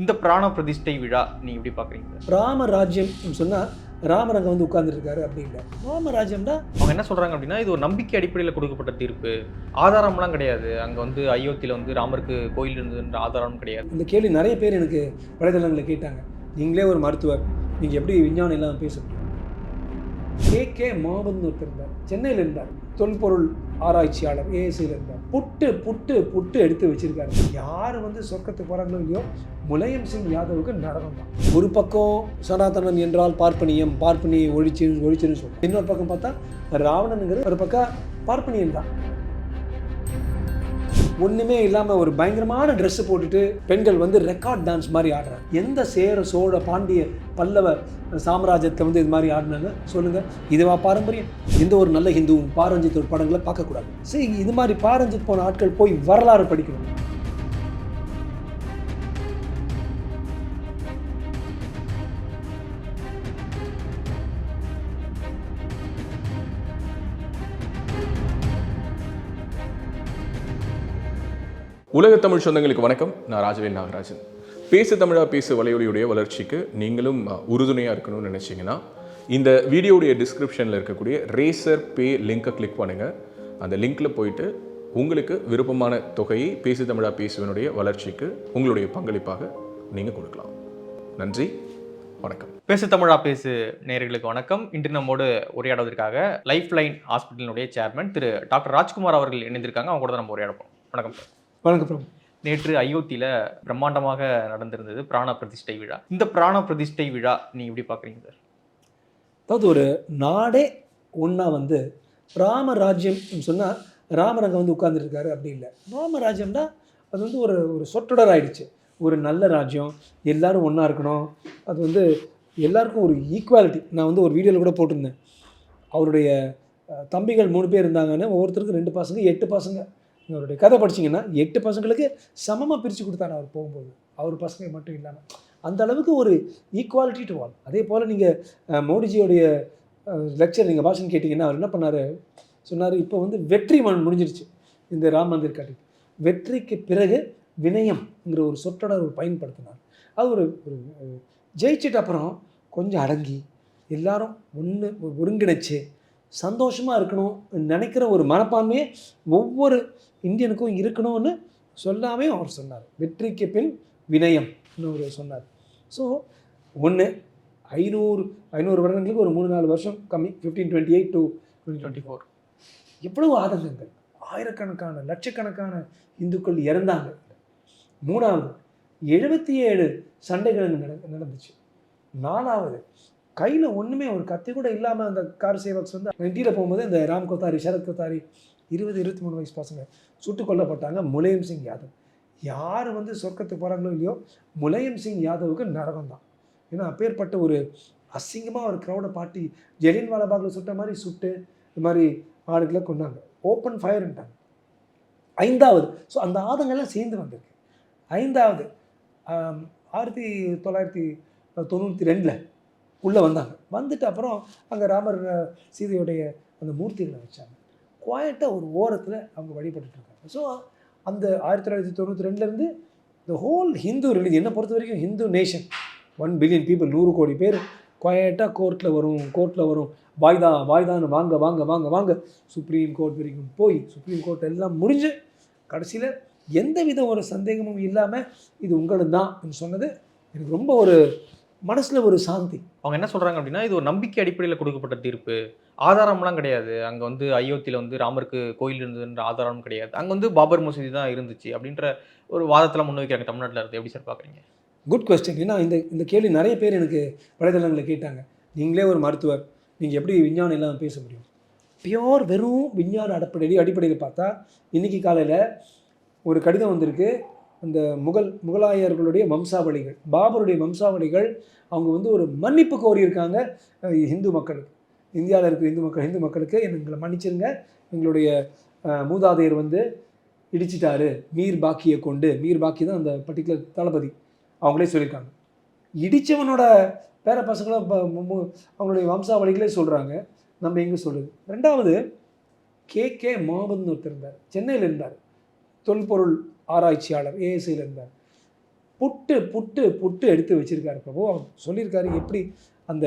இந்த பிராண பிரதிஷ்டை விழா நீங்க எப்படி பாக்குறீங்க? ராம ராஜ்யம் சொன்னால் ராமர் அங்கே வந்து உட்கார்ந்துருக்காரு அப்படி இல்லை ராம ராஜ்யம்னா அவங்க என்ன சொல்றாங்க அப்படின்னா இது ஒரு நம்பிக்கை அடிப்படையில் கொடுக்கப்பட்ட தீர்ப்பு. ஆதாரம்லாம் கிடையாது. அங்க வந்து அயோத்தியில வந்து ராமருக்கு கோயில் இருந்ததுன்ற ஆதாரம் கிடையாது. இந்த கேள்வி நிறைய பேர் எனக்கு வலைதளங்களில் கேட்டாங்க. நீங்களே ஒரு மருத்துவர். நீங்கள் எப்படி விஞ்ஞானம் இல்லாமல் பேச முடியும்? கே கே மாவன் ஒருத்தர் இருந்தார். சென்னையில் இருந்தார். தொல்பொருள் ஆராய்ச்சியாளர் ஏஎஸ்சியில் இருந்தார். புட்டு புட்டு புட்டு எடுத்து வச்சிருக்காரு. யார் வந்து சொர்க்கத்துக்கு போகிறாங்களோ இல்லையோ முலையம் சிங் யாதவுக்கு நரகம் தான். ஒரு பக்கம் சனாதனன் என்றால் பார்ப்பனியம் பார்ப்பனியை ஒழிச்சு ஒழிச்சுன்னு சொல்லுவோம் இன்னொரு பக்கம் பார்த்தா ராவணனுங்கிறது ஒரு பக்கம் பார்ப்பனியம் தான். ஒன்றுமே இல்லாமல் ஒரு பயங்கரமான ட்ரெஸ்ஸு போட்டுட்டு பெண்கள் வந்து ரெக்கார்ட் டான்ஸ் மாதிரி ஆடுறாங்க. எந்த சேர சோழ பாண்டிய பல்லவ சாம்ராஜ்யத்தை வந்து இது மாதிரி ஆடினாங்க? சொல்லுங்கள் இதுவா பாரம்பரியம்? எந்த ஒரு நல்ல ஹிந்துவும் பாரஞ்சித்தோட படங்களை பார்க்கக்கூடாது. சரி இது மாதிரி பாரஞ்சித் போன ஆட்கள் போய் வரலாறு படிக்கணும். உலக தமிழ் சொந்தங்களுக்கு வணக்கம். நான் ராஜவேல் நாகராஜன். பேசு தமிழா பேசு வலையொலியுடைய வளர்ச்சிக்கு நீங்களும் உறுதுணையாக இருக்கணும்னு நினச்சிங்கன்னா இந்த வீடியோடைய டிஸ்கிரிப்ஷனில் இருக்கக்கூடிய ரேசர் பே லிங்கை கிளிக் பண்ணுங்கள் அந்த லிங்க்கில் போயிட்டு உங்களுக்கு விருப்பமான தொகையை பேசு தமிழா பேசுவனுடைய வளர்ச்சிக்கு உங்களுடைய பங்களிப்பாக நீங்கள் கொடுக்கலாம். நன்றி. வணக்கம். பேசு தமிழா பேசு நேர்களுக்கு வணக்கம். இன்று நம்மோடு உரையாடுவதற்காக லைஃப் லைன் ஹாஸ்பிட்டலினுடைய சேர்மன் திரு டாக்டர் ராஜ்குமார் அவர்கள் இணைந்திருக்காங்க. அவங்க கூட நம்ம உரையாடப்போம் வணக்கம் சார். வணக்கம் பிரபு. நேற்று அயோத்தியில பிரம்மாண்டமாக நடந்திருந்தது பிராண பிரதிஷ்டை விழா. இந்த பிராண பிரதிஷ்டை விழா நீங்க எப்படி பாக்குறீங்க சார்? அதாவது ஒரு நாடே ஒன்றா வந்து ராம ராஜ்யம் சொன்னால் ராமர் அங்கே வந்து உட்கார்ந்துருக்காரு. அப்படி இல்லை. ராம ராஜ்யம்னா அது வந்து ஒரு ஒரு சொற்றொடர் ஆயிடுச்சு ஒரு நல்ல ராஜ்யம் எல்லாரும் ஒன்றா இருக்கணும். அது வந்து எல்லாருக்கும் ஒரு ஈக்குவாலிட்டி நான் வந்து ஒரு வீடியோவில் கூட போட்டிருந்தேன். அவருடைய தம்பிகள் மூணு பேர் இருந்தாங்கன்னு ஒவ்வொருத்தருக்கும் ரெண்டு பசங்க எட்டு பசங்க. இவருடைய அவருடைய கதை படிச்சிங்கன்னா எட்டு பசங்களுக்கு சமமாக பிரித்து கொடுத்தாரு அவர் போகும்போது. அவர் பசங்க மட்டும் இல்லாமல் அந்த அளவுக்கு ஒரு ஈக்குவாலிட்டி டு ஆல் அதே போல் நீங்கள் மோடிஜியோடைய லெக்சர் நீங்கள் பாஷன் கேட்டிங்கன்னா அவர் என்ன பண்ணார்? சொன்னார் இப்போ வந்து வெற்றி மண் முடிஞ்சிருச்சு. இந்த ராம் மந்திர் கட்டி. வெற்றிக்கு பிறகு வினயம்ங்கிற ஒரு சொற்றொடர் பயன்படுத்தினார். அது ஒரு ஒரு ஒரு ஜெயிச்சிட்ட அப்புறம் கொஞ்சம் அடங்கி எல்லாரும் ஒன்று ஒருங்கிணைச்சு சந்தோஷமாக இருக்கணும் நினைக்கிற ஒரு மனப்பான்மையே ஒவ்வொரு இந்தியனுக்கும் இருக்கணும்னு சொல்லாமே அவர் சொன்னார். வெற்றிக்கு பின் வினயம் அவர் சொன்னார். ஸோ ஒன்று ஐநூறு ஐநூறு வருடங்களுக்கு ஒரு மூணு நாலு வருஷம் கம்மி fifteen twenty eight to twenty four எவ்வளவு ஆதங்கங்கள்? ஆயிரக்கணக்கான லட்சக்கணக்கான இந்துக்கள் இறந்தாங்க. மூணாவது எழுபத்தி ஏழு சண்டைகள் நடந்துச்சு. நாலாவது கையில் ஒன்றுமே ஒரு கத்தி கூட இல்லாமல் அந்த கார் சேவக்ஸ் வந்து வண்டியில் போகும்போது இந்த ராம் கோத்தாரி சரத் கோத்தாரி இருபது இருபத்தி மூணு வயசு பசங்க சுட்டு கொல்லப்பட்டாங்க முலாயம் சிங் யாதவ். யார் வந்து சொர்க்கத்துக்கு போகிறாங்களோ இல்லையோ முலாயம் சிங் யாதவுக்கு நரகம் தான் ஏன்னா அப்பேற்பட்ட ஒரு அசிங்கமாக ஒரு க்ரௌடை பாட்டி ஜெலியன் வாலாபாகில் சுட்ட மாதிரி சுட்டு இது மாதிரி ஆளுகளை கொண்டாங்க ஓப்பன் ஃபயர்ன்ட்டாங்க ஐந்தாவது ஸோ அந்த ஆதங்கள்லாம் சேர்ந்து வந்திருக்கு. ஐந்தாவது ஆயிரத்தி தொள்ளாயிரத்தி தொண்ணூற்றி ரெண்டில் உள்ளே வந்தாங்க. வந்துட்டு அப்புறம் அங்கே ராமர் சீதையுடைய அந்த மூர்த்திகளை வச்சாங்க. குவாய்ட்டாக ஒரு ஓரத்தில் அவங்க வழிபட்டுருக்காங்க இருக்காங்க. ஸோ அந்த ஆயிரத்தி தொள்ளாயிரத்தி தொண்ணூற்றி ரெண்டுலேருந்து இந்த ஹோல் ஹிந்து ரிலிஜன் என்னை பொறுத்த வரைக்கும் Hindu nation one billion people நூறு கோடி பேர் குவாய்ட்டாக கோர்ட்டில் வரும் கோர்ட்டில் வரும். வாய்தா வாய்தான்னு வாங்க வாங்க வாங்க வாங்க. சுப்ரீம் கோர்ட் வரைக்கும் போய் சுப்ரீம் கோர்ட் எல்லாம் முடிஞ்சு கடைசியில் எந்த வித ஒரு சந்தேகமும் இல்லாமல் இது உங்களது தான் சொன்னது. எனக்கு ரொம்ப ஒரு மனசில் ஒரு சாந்தி. அவங்க என்ன சொல்றாங்க அப்படின்னா இது ஒரு நம்பிக்கை அடிப்படையில் கொடுக்கப்பட்ட தீர்ப்பு. ஆதாரம்லாம் கிடையாது. அங்க வந்து அயோத்தியில வந்து ராமருக்கு கோயில் இருந்ததுன்ற ஆதாரம் கிடையாது. அங்க வந்து பாபர் மசூதி தான் இருந்துச்சு அப்படின்ற ஒரு வாதத்துல முன்வைக்கிறாங்க தமிழ்நாட்டுல இருந்து எப்படி சார் பாக்குறீங்க குட் கொஸ்டின் ஏன்னா இந்த இந்த கேள்வி நிறைய பேர் எனக்கு வலைதளங்களில் கேட்டாங்க. நீங்களே ஒரு மருத்துவர். நீங்கள் எப்படி விஞ்ஞானம் இல்லாமல் பேச முடியும்? பியோர் வெறும் விஞ்ஞான அடிப்படை அடிப்படையில் பார்த்தா இன்றைக்கி காலையில் ஒரு கடிதம் வந்திருக்கு. அந்த முகல் முகலாயர்களுடைய வம்சாவளிகள் பாபருடைய வம்சாவளிகள் அவங்க வந்து ஒரு மன்னிப்பு கோரியிருக்காங்க ஹிந்து இந்து மக்களுக்கு. இந்தியாவில் இருக்கிற இந்து மக்கள் இந்து மக்களுக்கு எங்களை மன்னிச்சிருங்க. எங்களுடைய மூதாதையர் வந்து இடிச்சிட்டாரு மீர் பாக்கியை கொண்டு. மீர் பாக்கி தான் அந்த பர்டிகுலர் தளபதி. அவங்களே சொல்லியிருக்காங்க. இடித்தவனோட பேர பசங்களும் அவங்களுடைய வம்சாவளிகளே சொல்கிறாங்க நம்ம எங்கே சொல்லுது ரெண்டாவது கே கே மாமன் ஒருத்தர் இருந்தார். சென்னையில் இருந்தார். தொல்பொருள் ஆராய்ச்சியாளர் ஏஎஸ்சியில் இருந்தார் புட்டு புட்டு புட்டு எடுத்து வச்சிருக்காரு பிரபு. அவர் சொல்லியிருக்காரு எப்படி அந்த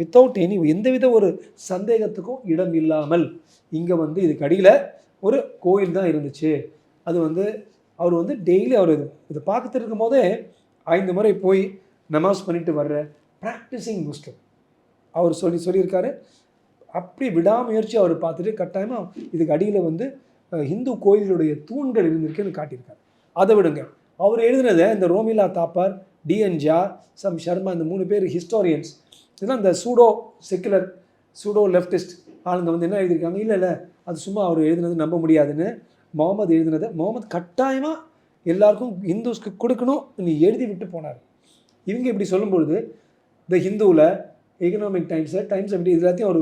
வித்தவுட் எனி எந்தவித ஒரு சந்தேகத்துக்கும் இடம் இல்லாமல் இங்கே வந்து இதுக்கு அடியில் ஒரு கோயில் தான் இருந்துச்சு. அது வந்து அவர் வந்து டெய்லி அவர் இது இதை பார்த்துட்டு இருக்கும் போதே ஐந்து முறை போய் நமாஸ் பண்ணிட்டு வர்ற ப்ராக்டிஸிங் முஸ்லிம் அவர் சொல்லி சொல்லியிருக்காரு. அப்படி விடாமுயற்சி அவர் பார்த்துட்டு கட்டாயமாக இதுக்கு அடியில் வந்து ஹிந்து இந்து கோயிலுடைய தூண்கள் இருந்திருக்குன்னு காட்டியிருக்காரு. அதை விடுங்க. அவர் எழுதினதை இந்த ரோமிலா தாப்பார் டிஎன்ஜா சம் சர்மா இந்த மூணு பேர் ஹிஸ்டோரியன்ஸ் இதெல்லாம் இந்த சூடோ செக்குலர் சூடோ லெஃப்டிஸ்ட் ஆளுங்க வந்து என்ன எழுதியிருக்காங்க? இல்லை இல்லை அது சும்மா அவர் எழுதினது நம்ப முடியாதுன்னு முகமது எழுதினதை முகமது கட்டாயமாக எல்லாருக்கும் ஹிந்துஸ்க்கு கொடுக்கணும் நீ எழுதி விட்டு போனார். இவங்க இப்படி சொல்லும்பொழுது இந்த ஹிந்துவில் எக்கனாமிக் டைம்ஸை டைம்ஸ் அப்படி இது எல்லாத்தையும் அவர்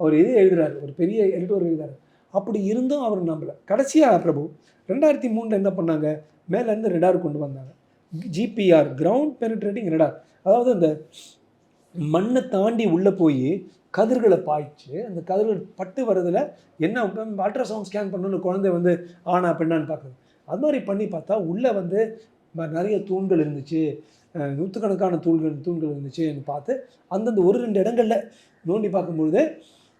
அவர் இது எழுதுறாரு. ஒரு பெரிய எடிட்டோர் எழுதுறாரு. அப்படி இருந்தும் அவர் நம்பலை. கடைசியாக பிரபு ரெண்டாயிரத்தி மூணில் என்ன பண்ணாங்க? மேலேருந்து ரெடார் கொண்டு வந்தாங்க. ஜிபிஆர் கிரவுண்ட் பெனிட்ரேட்டிங் ரெடார் அதாவது அந்த மண்ணை தாண்டி உள்ளே போய் கதிர்களை பாய்ச்சு அந்த கதிர்கள் பட்டு வரதில் என்ன அல்ட்ராசவுண்ட் ஸ்கேன் பண்ணணும் குழந்தை வந்து ஆனா பெண்ணான்னு பார்க்குறது அது மாதிரி பண்ணி பார்த்தா உள்ளே வந்து நிறைய தூண்கள் இருந்துச்சு. நூற்றுக்கணக்கான தூண்கள் தூண்கள் இருந்துச்சுன்னு பார்த்து அந்தந்த ஒரு ரெண்டு இடங்களில் நோண்டி பார்க்கும்பொழுது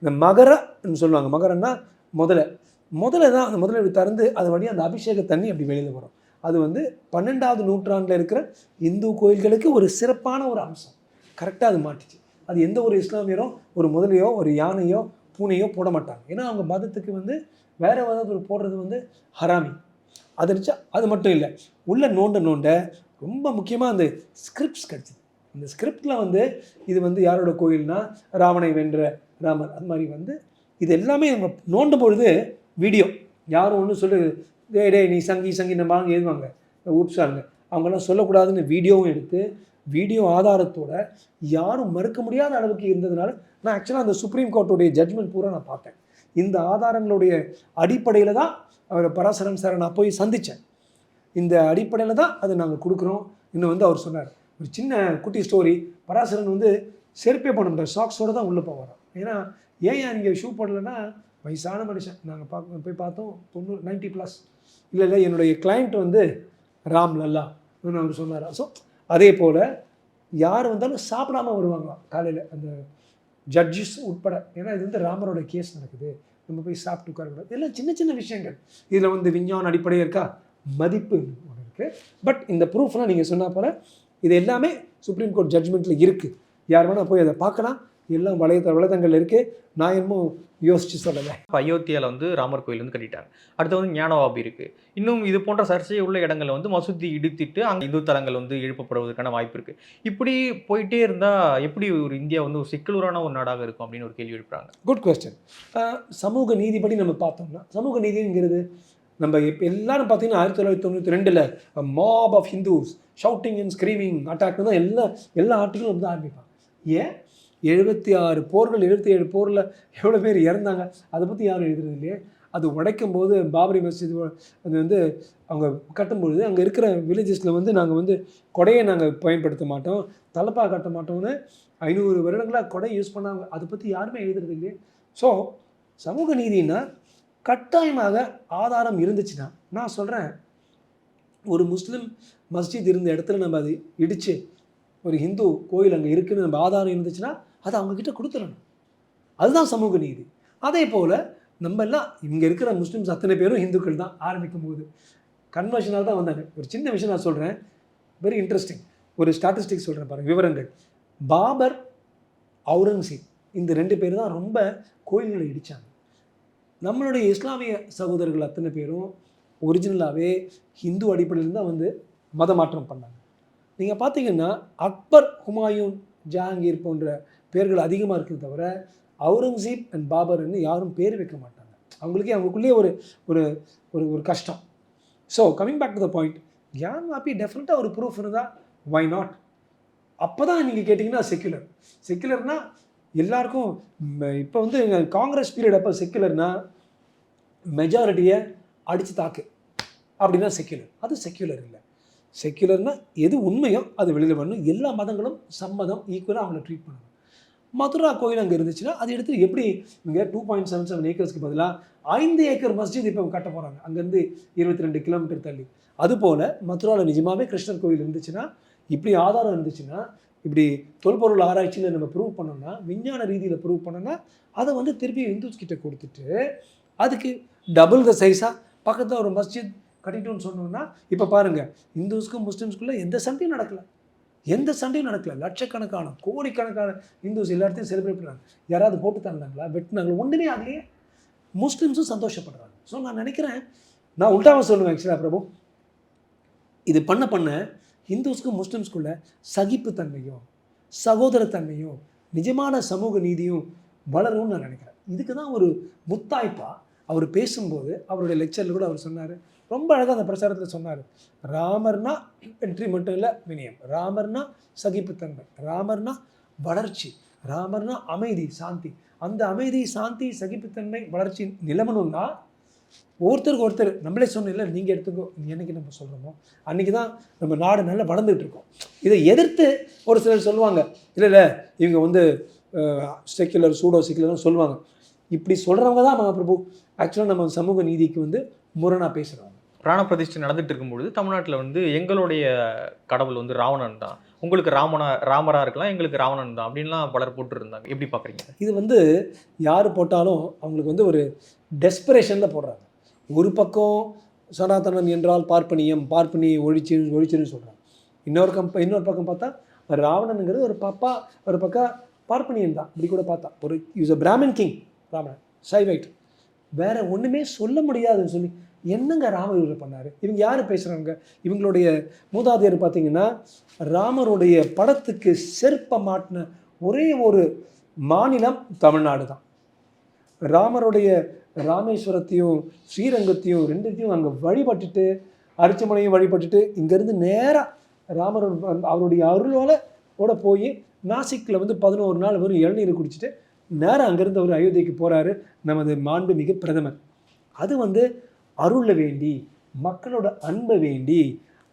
இந்த மகரன்னு சொல்லுவாங்க. மகரன்னா முதல்ல முதல்ல தான் அந்த முதல்ல இப்படி திறந்து அது வழியாக அந்த அபிஷேக தண்ணி அப்படி வெளியில் வரும். அது வந்து பன்னெண்டாவது நூற்றாண்டில் இருக்கிற இந்து கோயில்களுக்கு ஒரு சிறப்பான ஒரு அம்சம். கரெக்டாக அது மாட்டிச்சு. அது எந்த ஒரு இஸ்லாமியரும் ஒரு முதலையோ ஒரு யானையோ பூனையோ போட மாட்டாங்க. ஏன்னா அவங்க மதத்துக்கு வந்து வேறு ஏதாவது ஒரு போடுறது வந்து ஹராமி. அது இருந்துச்சா? அது மட்டும் இல்லை. உள்ள நோண்ட நோண்ட ரொம்ப முக்கியமாக அந்த ஸ்கிரிப்ட்ஸ் கிடச்சிது. இந்த ஸ்கிரிப்டில் வந்து இது வந்து யாரோட கோயில்னா ராவணை வென்ற ராமர். அது மாதிரி வந்து இது எல்லாமே நம்ம நோண்டும் பொழுது வீடியோ யாரும் ஒன்றும் சொல்லு டேய் டே நீ சங்கி சங்கி நம்ம வாங்க எழுதுவாங்க ஊப்ஸாங்க அவங்கெல்லாம் சொல்லக்கூடாதுன்னு வீடியோவும் எடுத்து வீடியோ ஆதாரத்தோட யாரும் மறுக்க முடியாத அளவுக்கு இருந்ததுனால நான் ஆக்சுவலாக அந்த சுப்ரீம் கோர்ட்டுடைய ஜட்மெண்ட் பூரா நான் பார்த்தேன். இந்த ஆதாரங்களுடைய அடிப்படையில் தான் அவர் பராசரன் சாரை நான் போய் சந்தித்தேன் இந்த அடிப்படையில் தான் அதை நாங்கள் கொடுக்குறோம் இன்னும் வந்து அவர் சொன்னார். ஒரு சின்ன குட்டி ஸ்டோரி பராசரன் வந்து செருப்பே பண்ண முடியாது. சாக்ஸோடு தான் உள்ளே போவாராம். ஏன்னா ஏன் ஏன் நீங்கள் ஷூ போடலைன்னா வயசான மனுஷன். நாங்கள் பார்க்க போய் பார்த்தோம் தொண்ணூறு நைன்ட்டி ப்ளஸ் இல்லை இல்லை என்னுடைய கிளைண்ட் வந்து ராம் லல்லா அவர் சொன்னார். ஸோ அதே போல் யார் வந்தாலும் சாப்பிடாம வருவாங்களாம். காலையில் அந்த ஜட்ஜஸ் உட்பட. ஏன்னா இது வந்து ராமரோட கேஸ் நடக்குது. நம்ம போய் சாப்பிட்டு உட்காரக்கூடாது இதெல்லாம் சின்ன சின்ன விஷயங்கள். இதில் வந்து விஞ்ஞான அடிப்படையாக இருக்கா? மதிப்பு ஒன்று இருக்குது பட் இந்த ப்ரூஃப்லாம் நீங்கள் சொன்னால் போல் இது எல்லாமே சுப்ரீம் கோர்ட் ஜட்ஜ்மெண்ட்டில் இருக்குது யார் வேணால் போய் அதை பார்க்கலாம். எல்லாம் வலைத்த வலைதங்கள் இருக்குது நான் என்னமோ யோசித்து சொல்லலை. இப்போ அயோத்தியாவில் வந்து ராமர் கோயில் வந்து கட்டிட்டாங்க. அடுத்து வந்து ஞானவாபி இருக்கு. இன்னும் இது போன்ற சர்ச்சை உள்ள இடங்கள்ல வந்து மசூதி இடித்திட்டு அங்கே இந்து தலங்கள் வந்து எழுப்பப்படுவதற்கான வாய்ப்பு இருக்கு. இப்படி போயிட்டே இருந்தா எப்படி ஒரு இந்தியா வந்து ஒரு செக்குலரான ஒரு நாடாக இருக்கும் அப்படின்னு ஒரு கேள்வி எழுப்புறாங்க. குட் கொஸ்டின் சமூக நீதிப்படி நம்ம பார்த்தோம்னா சமூக நீதிங்கிறது நம்ம இப்போ எல்லாரும் பார்த்தீங்கன்னா ஆயிரத்தி தொள்ளாயிரத்தி தொண்ணூற்றி ரெண்டில் mob of Hindus shouting and screaming attack தான் எல்லா எல்லா ஆர்டிகளும் வந்து ஆரம்பிப்பாங்க. ஏன்? எழுபத்தி ஆறு போர்கள் எழுபத்தி ஏழு போரில் எவ்வளோ பேர் இறந்தாங்க? அதை பற்றி யாரும் எழுதுறது இல்லையே. அது உடைக்கும் போது பாபரி மஸ்ஜித் அது வந்து அவங்க கட்டும்பொழுது அங்கே இருக்கிற வில்லேஜஸில் வந்து நாங்கள் வந்து கொடையை நாங்கள் பயன்படுத்த மாட்டோம். தலப்பா கட்ட மாட்டோம்னு ஐநூறு வருடங்களாக கொடை யூஸ் பண்ணாங்க. அதை பற்றி யாருமே எழுதுறது இல்லையே. ஸோ சமூக நீதினா கட்டாயமாக ஆதாரம் இருந்துச்சுன்னா நான் சொல்கிறேன் ஒரு முஸ்லீம் மஸ்ஜித் இருந்த இடத்துல நம்ம அது இடித்து ஒரு ஹிந்து கோயில் அங்கே இருக்குன்னு நம்ம ஆதாரம் இருந்துச்சுன்னா அதை அவங்கக்கிட்ட கொடுத்துடணும். அதுதான் சமூக நீதி. அதே போல் நம்ம எல்லாம் இங்கே இருக்கிற முஸ்லீம்ஸ் அத்தனை பேரும் இந்துக்கள் தான் ஆரம்பிக்கும் போது. கன்வர்ஷனாக தான் வந்தாங்க. ஒரு சின்ன விஷயம் நான் சொல்கிறேன் வெரி இன்ட்ரெஸ்டிங் ஒரு ஸ்டாட்டிஸ்டிக்ஸ் சொல்கிறேன் பாருங்கள் விவரங்கள். பாபர் அவுரங்கசீப் இந்த ரெண்டு பேர் தான் ரொம்ப கோயில்களை இடித்தாங்க நம்மளுடைய இஸ்லாமிய சகோதரர்கள் அத்தனை பேரும் ஒரிஜினலாகவே ஹிந்து அடிப்படையில் தான் வந்து மதமாற்றம் பண்ணாங்க. நீங்கள் பார்த்தீங்கன்னா அக்பர் ஹுமாயூன் ஜஹாங்கீர் போன்ற பேர்கள் அதிகமாக இருக்குது தவிர அவுரங்கசீப் அண்ட் பாபர்னு யாரும் பேர் வைக்க மாட்டாங்க. அவங்களுக்கே அவங்களுக்குள்ளேயே ஒரு ஒரு ஒரு ஒரு கஷ்டம். So coming back to the point Gyanvapi டெஃபினட்டாக ஒரு ப்ரூஃப் இருந்தால் வை நாட் அப்போ தான் நீங்கள் கேட்டிங்கன்னா செக்யுலர் செக்யுலர்னால் எல்லாருக்கும் இப்போ வந்து காங்கிரஸ் பீரியட் அப்போ செக்யுலர்னால் மெஜாரிட்டியை அடித்து தாக்கு. அப்படின்னா செக்யுலர் அது செக்யுலர் இல்லை. செக்யுலர்னால் எது உண்மையோ அது வெளியில் வரணும். எல்லா மதங்களும் சம்மதம் ஈக்குவலாக அவங்கள ட்ரீட் பண்ணணும். மதுரா கோயில் அங்கே இருந்துச்சுன்னா அது எடுத்து எப்படி இங்கே டூ பாயிண்ட் செவன் செவன் ஏக்கர்ஸ்க்கு பதிலாக ஐந்து ஏக்கர் மஸ்ஜித் இப்போ கட்ட போகிறாங்க அங்கேருந்து இருபத்தி ரெண்டு கிலோமீட்டர் தள்ளி. அதுபோல் மதுராவில் நிஜமாகவே கிருஷ்ணர் கோயில் இருந்துச்சுன்னா இப்படி ஆதாரம் இருந்துச்சுன்னா இப்படி தொல்பொருள் ஆராய்ச்சியில் நம்ம ப்ரூவ் பண்ணோம்னா விஞ்ஞான ரீதியில் ப்ரூவ் பண்ணோம்னா அதை வந்து திருப்பி இந்துஸ் கிட்ட கொடுத்துட்டு அதுக்கு டபுள் த சைஸாக பக்கத்தில் ஒரு மஸ்ஜித் கட்டிட்டோன்னு சொன்னோம்னா இப்போ பாருங்கள் இந்துஸ்க்கும் முஸ்லீம்ஸ்க்குள்ளே எந்த சண்டையும் நடக்கலை. எந்த சண்டையும் நடக்கல. லட்சக்கணக்கான கோடிக்கணக்கான இந்துஸ் எல்லாத்தையும் செலிப்ரேட் பண்ணுறாங்க யாராவது போட்டு தந்தாங்களா வெட்டினாங்களா ஒன்றுமே ஆகலையே. முஸ்லீம்ஸும் சந்தோஷப்படுறாங்க. ஸோ நான் நினைக்கிறேன் நான் உல்டாவை சொல்லுவேன் ஆக்சுவலாக பிரபு. இது பண்ண பண்ண ஹிந்துஸ்க்கும் முஸ்லீம்ஸ்குள்ள சகிப்புத்தன்மையும் சகோதரத்தன்மையும் நிஜமான சமூக நீதியும் வளரும்னு நான் நினைக்கிறேன். இதுக்கு தான் ஒரு முத்தாய்ப்பா அவர் பேசும்போது அவருடைய லெக்சரில் கூட அவர் சொன்னார் ரொம்ப அழகாக அந்த பிரச்சாரத்தில் சொன்னார். ராமர்னா வெற்றி மட்டும் இல்லை வினயம். ராமர்னா சகிப்புத்தன்மை. ராமர்னா வளர்ச்சி. ராமர்னா அமைதி சாந்தி. அந்த அமைதி சாந்தி சகிப்புத்தன்மை வளர்ச்சி நிலமணும்னா ஒருத்தருக்கு ஒருத்தர் நம்மளே சொன்ன இல்லை நீங்கள் எடுத்துக்கோ என்னைக்கு நம்ம சொல்கிறோமோ அன்றைக்கி தான் நம்ம நாடு நல்லா வளர்ந்துட்டு இருக்கோம். இதை எதிர்த்து ஒரு சிலர் சொல்லுவாங்க. இல்லை இல்லை இவங்க வந்து செக்குலர் சூடோ செக்குலர்னு சொல்லுவாங்க. இப்படி சொல்கிறவங்க தான் மகாபிரபு. ஆக்சுவலாக நம்ம சமூக நீதிக்கு வந்து முரணாக பேசுகிறோம் பிராண பிரதிஷ்டை நடந்துட்டு இருக்கும்பொழுது தமிழ்நாட்டில் வந்து எங்களுடைய கடவுள் வந்து ராவணன் தான். உங்களுக்கு ராமனா ராமராக இருக்கலாம் எங்களுக்கு ராவணன் தான் அப்படின்லாம் பலர் போட்டுருந்தாங்க. எப்படி பார்க்குறீங்க? இது வந்து யார் போட்டாலும் அவங்களுக்கு வந்து ஒரு டெஸ்பிரேஷனில் போடுறாங்க. ஒரு பக்கம் சனாதனம் என்றால் பார்ப்பனியம் பார்ப்பனி ஒழிச்சு ஒழிச்சுன்னு சொல்கிறாங்க இன்னொரு கம்ப இன்னொரு பக்கம் பார்த்தா ராவணனுங்கிறது ஒரு பாப்பா ஒரு பக்கம் பார்ப்பனியம் தான். இப்படி கூட பார்த்தா. ஒரு use a Brahmin king Ravanan. Shaivite வேற ஒன்றுமே சொல்ல முடியாதுன்னு சொல்லி என்னங்க ராமர் இவர் பண்ணார்? இவங்க யார் பேசுகிறாங்க இவங்களுடைய மூதாதையர் பார்த்தீங்கன்னா ராமருடைய படத்துக்கு செருப்ப மாட்டின ஒரே ஒரு மாநிலம் தமிழ்நாடு தான். ராமருடைய ராமேஸ்வரத்தையும் ஸ்ரீரங்கத்தையும் ரெண்டுத்தையும் அங்கே வழிபட்டுட்டு அரிச்சமனையும் வழிபட்டுட்டு இங்கேருந்து நேராக ராமர் அவருடைய அருளோட ஓட போய் நாசிக்கில் வந்து பதினோரு நாள் வெறும் இளநீர் குடிச்சிட்டு நேராக அங்கேருந்து அவர் அயோத்திக்கு போகிறாரு நமது மாண்புமிகு பிரதமர். அது வந்து அருளை வேண்டி மக்களோட அன்பை வேண்டி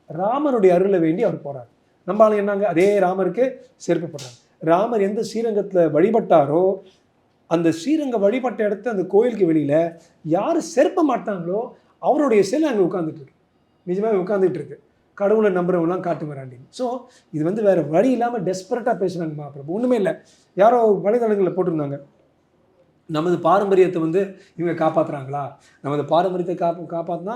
ராமருடைய அருளை வேண்டி அவர் போகிறார் நம்ம ஆளுங்க என்னங்க? அதே ராமருக்கு சேர்க்கப்படுறாங்க ராமர் எந்த ஸ்ரீரங்கத்தில் வழிபட்டாரோ அந்த ஸ்ரீரங்க வழிபட்ட இடத்த அந்த கோயிலுக்கு வெளியில் யார் செருப்ப மாட்டாங்களோ அவருடைய சிலை அங்கே உட்காந்துட்டு இருக்கு. உட்காந்துட்டு இருக்கு. கடவுளை நம்புறவங்களாம் காட்டு வராண்டி ஸோ இது வந்து வேறு வழி இல்லாமல் டெஸ்பரட்டாக பேசுகிறாங்க மாப்பிரபு ஒன்றுமே இல்லை. யாரோ வலைதளங்களில் போட்டிருந்தாங்க. நமது பாரம்பரியத்தை வந்து இவங்க காப்பாற்றுறாங்களா நமது பாரம்பரியத்தை காப்பா காப்பாற்றினா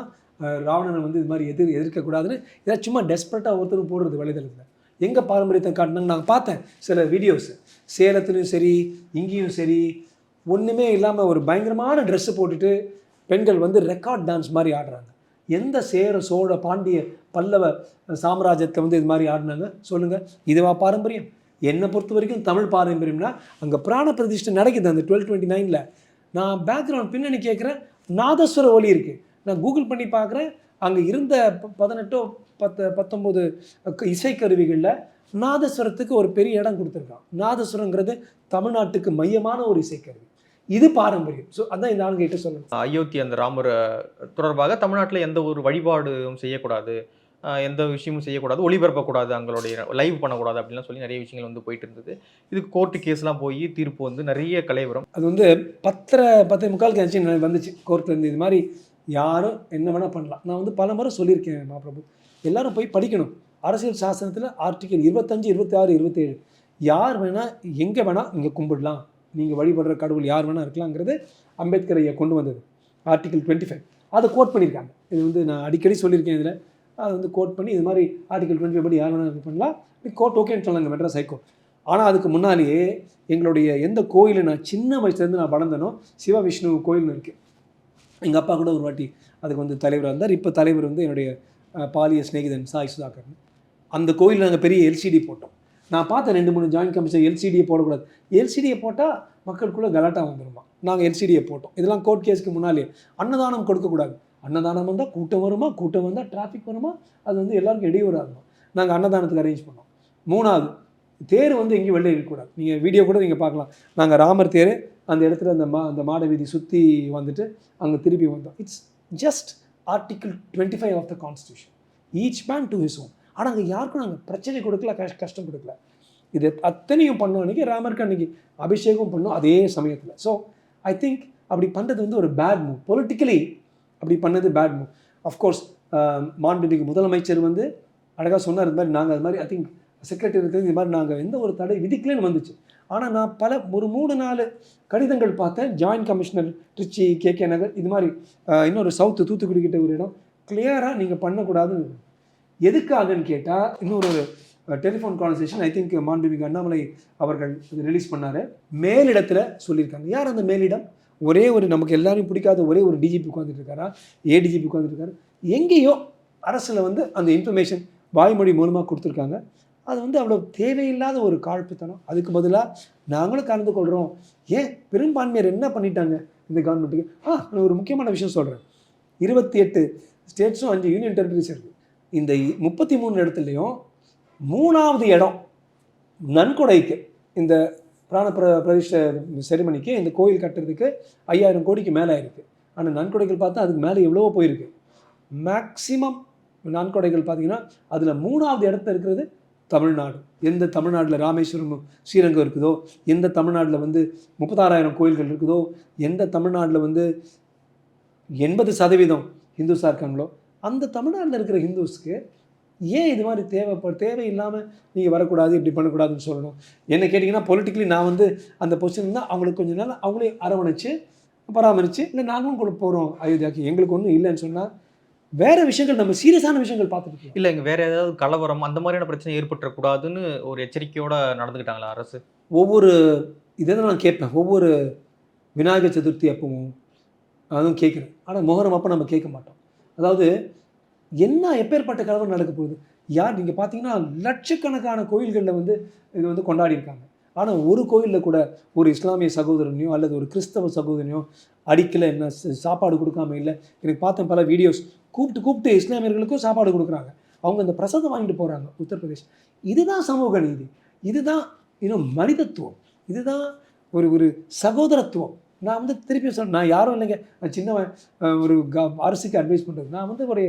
ராவணனை வந்து இது மாதிரி எதிர் எதிர்க்கக்கூடாதுன்னு ஏதாவது சும்மா டெஸ்பரட்டாக ஒருத்தர் போடுறது வலைதளத்தில். எங்கள் பாரம்பரியத்தை காட்டினாங்க நான் பார்த்தேன். சில வீடியோஸ் சேலத்துலையும் சரி இங்கேயும் சரி ஒன்றுமே இல்லாமல் ஒரு பயங்கரமான ட்ரெஸ்ஸு போட்டுட்டு பெண்கள் வந்து ரெக்கார்ட் டான்ஸ் மாதிரி ஆடுறாங்க. எந்த சேர சோழ பாண்டிய பல்லவ சாம்ராஜ்யத்தை வந்து இது மாதிரி ஆடினாங்க? சொல்லுங்கள் இதுவா பாரம்பரியம். என்னை பொறுத்த வரைக்கும் தமிழ் பாரம்பரியம்னா அங்கே பிராண பிரதிஷ்டை நடக்குது அந்த டுவெல் டுவெண்ட்டி நைனில் நான் பேக்ரவுண்ட் பின்னணி கேட்குறேன் நாதஸ்வர ஒலி இருக்குது நான் கூகுள் பண்ணி பார்க்குறேன் அங்கே இருந்த ப- பதினெட்டோ பத்து பத்தொம்போது இசைக்கருவிகளில் நாதஸ்வரத்துக்கு ஒரு பெரிய இடம் கொடுத்துருக்கான். நாதஸ்வரங்கிறது தமிழ்நாட்டுக்கு மையமான ஒரு இசைக்கருவி. இது பாரம்பரியம். ஸோ அதான் இந்த ஆளுங்கிட்ட சொல்லணும். அயோத்தி அந்த ராமர் தொடர்பாக தமிழ்நாட்டில் எந்த ஒரு வழிபாடும் செய்யக்கூடாது. எந்த விஷயமும் செய்யக்கூடாது ஒளிபரப்பக்கூடாது அவங்களுடைய லைவ் பண்ணக்கூடாது அப்படிலாம் சொல்லி நிறைய விஷயங்கள் வந்து போயிட்டு இருந்தது இதுக்கு கோர்ட்டு கேஸ்லாம் போய் தீர்ப்பு வந்து நிறைய கலைவரம் அது வந்து பத்தரை பத்தரை முக்கால் ஆச்சு வந்துச்சு கோர்ட்டில் இருந்து. இது மாதிரி யாரும் என்ன வேணால் பண்ணலாம். நான் வந்து பல முறை சொல்லியிருக்கேன் மாப்பிரபு எல்லாரும் போய் படிக்கணும். அரசியல் சாசனத்தில் ஆர்டிகல் இருபத்தஞ்சு இருபத்தி ஆறு இருபத்தேழு. யார் வேணால் எங்கே வேணால் நீங்கள் கும்பிடலாம். நீங்கள் வழிபடுற கடவுள் யார் வேணால் இருக்கலாங்கிறது அம்பேத்கர் ஐயா கொண்டு வந்தது. ஆர்டிகல் டுவெண்ட்டி ஃபைவ் அதை கோட் பண்ணியிருக்காங்க. இது வந்து நான் அடிக்கடி சொல்லியிருக்கேன் இதில். அதை வந்து கோட் பண்ணி இது மாதிரி ஆர்டிகல் டுவெண்ட்டி ஃபைவ் படி யார் வேணாலும் பண்ணலாம். கோர்ட் ஓகேன்னு சொன்னாங்க மெட்ராஸ் ஹைகோர்ட் ஆனால் அதுக்கு முன்னாலேயே எங்களுடைய எந்த கோயிலை நான் சின்ன வயசுலேருந்து நான் வளர்ந்தனோ சிவ விஷ்ணு கோயில்னு இருக்குது எங்கள் அப்பா கூட ஒரு வாட்டி அதுக்கு வந்து தலைவராக இருந்தார் இப்போ தலைவர் வந்து என்னுடைய பாலிய சிநேகிதன் சாய் சுதாகர் அந்த கோயிலில் நாங்கள் பெரிய எல்சிடி போட்டோம். நான் பார்த்தேன் ரெண்டு மூணு ஜாயின்ட் கமிஷன் எல்சிடியை போடக்கூடாது. எல்சிடியை போட்டால் மக்களுக்குள்ளே கலாட்டா வந்துருமா? நாங்கள் எல்சிடியை போட்டோம். இதெல்லாம் கோர்ட் கேஸ்க்கு முன்னாலே அன்னதானம் கொடுக்கக்கூடாது. அன்னதானம் வந்தால் கூட்டம் வருமா? கூட்டம் வந்தால் டிராஃபிக் வருமா? அது வந்து எல்லாருக்கும் இடையூறு நாங்கள் அன்னதானத்துக்கு அரேஞ்ச் பண்ணோம். மூணாவது தேர் வந்து எங்கேயும் வெளில இருக்கக்கூடாது. நீங்கள் வீடியோ கூட நீங்கள் பார்க்கலாம். நாங்கள் ராமர் தேர் அந்த இடத்துல அந்த மா அந்த மாட வீதி சுற்றி வந்துட்டு அங்கே திருப்பி வந்தோம். It's just article twenty five of the constitution each man to his own ஆனால் அங்கே யாருக்கும் நாங்கள் பிரச்சனை கொடுக்கல கஷ் கஷ்டம் கொடுக்கல. இது அத்தனையும் பண்ணோம் அன்றைக்கி ராமருக்கு அன்றைக்கி அபிஷேகம் பண்ணோம் அதே சமயத்தில். ஸோ ஐ திங்க் அப்படி பண்ணுறது வந்து ஒரு பேட் மூவ் பொலிட்டிக்கலி அப்படி பண்ணது பேட் மூவ் அஃப்கோர்ஸ் மாண்புமிகு முதலமைச்சர் வந்து அழகாக சொன்னார் இந்த மாதிரி நாங்கள் அது மாதிரி ஐ திங்க் செக்ரட்டரி இது மாதிரி நாங்கள் எந்த ஒரு தடை விதிக்கலன்னு வந்துச்சு. ஆனால் நான் பல ஒரு மூணு நாலு கடிதங்கள் பார்த்தேன். Joint commissioner Trichy K. K. Nagar இது மாதிரி இன்னொரு சவுத்து தூத்துக்குடி கிட்ட ஒரு இடம். கிளியராக நீங்கள் பண்ணக்கூடாதுன்னு எதுக்காகன்னு கேட்டால் இன்னொரு டெலிஃபோன் கான்வர்சேஷன் ஐ திங்க் மாண்புமிகு அண்ணாமலை அவர்கள் ரிலீஸ் பண்ணார். மேலிடத்தில் சொல்லியிருக்காங்க. யார் அந்த மேலிடம்? ஒரே ஒரு நமக்கு எல்லாரையும் பிடிக்காத ஒரே ஒரு டிஜிபி உட்காந்துட்டு இருக்காரா ஏடிஜிபி உட்காந்துட்டு எங்கேயோ அரசில் வந்து அந்த இன்ஃபர்மேஷன் வாய்மொழி மூலமாக கொடுத்துருக்காங்க. அது வந்து அவ்வளோ தேவையில்லாத ஒரு காழ்ப்புத்தனம். அதுக்கு பதிலாக நாங்களும் கலந்து கொள்கிறோம் ஏன்? பெரும்பான்மையர் என்ன பண்ணிட்டாங்க இந்த கவர்மெண்ட்டுக்கு ஆ நான் ஒரு முக்கியமான விஷயம் சொல்கிறேன் இருபத்தி எட்டு ஸ்டேட்ஸும் அஞ்சு யூனியன் டெரிட்டரிஸ் இருக்குது இந்த முப்பத்தி மூணு இடத்துலையும் மூணாவது இடம் நன்கொடைக்கு. இந்த பிராண பிர பிரதிஷ்ட செரிமனிக்கு இந்த கோயில் கட்டுறதுக்கு ஐயாயிரம் கோடிக்கு மேலே இருக்குது ஆனால் நன்கொடைகள் பார்த்தா அதுக்கு மேலே எவ்வளவோ போயிருக்கு. மேக்சிமம் நன்கொடைகள் பார்த்தீங்கன்னா அதில் மூணாவது இடத்துல இருக்கிறது தமிழ்நாடு. எந்த தமிழ்நாட்டில் ராமேஸ்வரம் ஸ்ரீரங்கம் இருக்குதோ எந்த தமிழ்நாட்டில் வந்து முப்பத்தாறாயிரம் கோயில்கள் இருக்குதோ எந்த தமிழ்நாட்டில் வந்து எண்பது சதவீதம் ஹிந்துஸாக இருக்காங்களோ அந்த தமிழ்நாட்டில் இருக்கிற ஹிந்துஸ்க்கு ஏன் இது மாதிரி தேவைப்பட தேவையில்லாமல் நீங்கள் வரக்கூடாது இப்படி பண்ணக்கூடாதுன்னு சொல்லணும்? என்ன கேட்டிங்கன்னா பொலிட்டிக்கலி நான் வந்து அந்த பொசிஷன் தான் அவங்களுக்கு கொஞ்ச நாள் அவங்களே அரவணைச்சு பராமரித்து இல்லை நாங்களும் கூட போகிறோம் அயோத்தியாக்கு எங்களுக்கு ஒன்றும் இல்லைன்னு சொன்னால் வேறு விஷயங்கள் நம்ம சீரியஸான விஷயங்கள் பார்த்துட்டு இருக்கோம். இல்ல இங்க வேற ஏதாவது கலவரம் அந்த மாதிரியான பிரச்சனை ஏற்பட்டுறக்கூடாதுன்னு ஒரு எச்சரிக்கையோட நடந்துக்கிட்டாங்களா அரசு? ஒவ்வொரு இதை தான் நான் கேட்பேன். ஒவ்வொரு விநாயகர் சதுர்த்தி அப்பவும் அதுவும் கேட்குறேன். ஆனால் முகரம் அப்போ நம்ம கேட்க மாட்டோம். அதாவது என்ன எப்பேற்பட்ட கலவரம் நடக்க போகுது? யார் நீங்கள் பார்த்தீங்கன்னா லட்சக்கணக்கான கோயில்களில் வந்து இது வந்து கொண்டாடி இருக்காங்க ஆனால் ஒரு கோயிலில் கூட ஒரு இஸ்லாமிய சகோதரனையோ அல்லது ஒரு கிறிஸ்தவ சகோதரனையோ அடிக்கல என்ன ச- சாப்பாடு கொடுக்காம இல்லை. எனக்கு பார்த்தேன் பல வீடியோஸ். கூப்பிட்டு கூப்பிட்டு இஸ்லாமியர்களுக்கும் சாப்பாடு கொடுக்குறாங்க. அவங்க அந்த பிரசாதம் வாங்கிட்டு போகிறாங்க உத்தரப்பிரதேஷ். இதுதான் சமூக நீதி. இதுதான் இன்னும் மனிதத்துவம். இதுதான் ஒரு ஒரு சகோதரத்துவம். நான் வந்து திருப்பி சொல்றேன் நான் யாரும் இல்லைங்க. நான் சின்னவன் ஒரு க அரசுக்கு அட்வைஸ் பண்ணுறது நான் வந்து ஒரு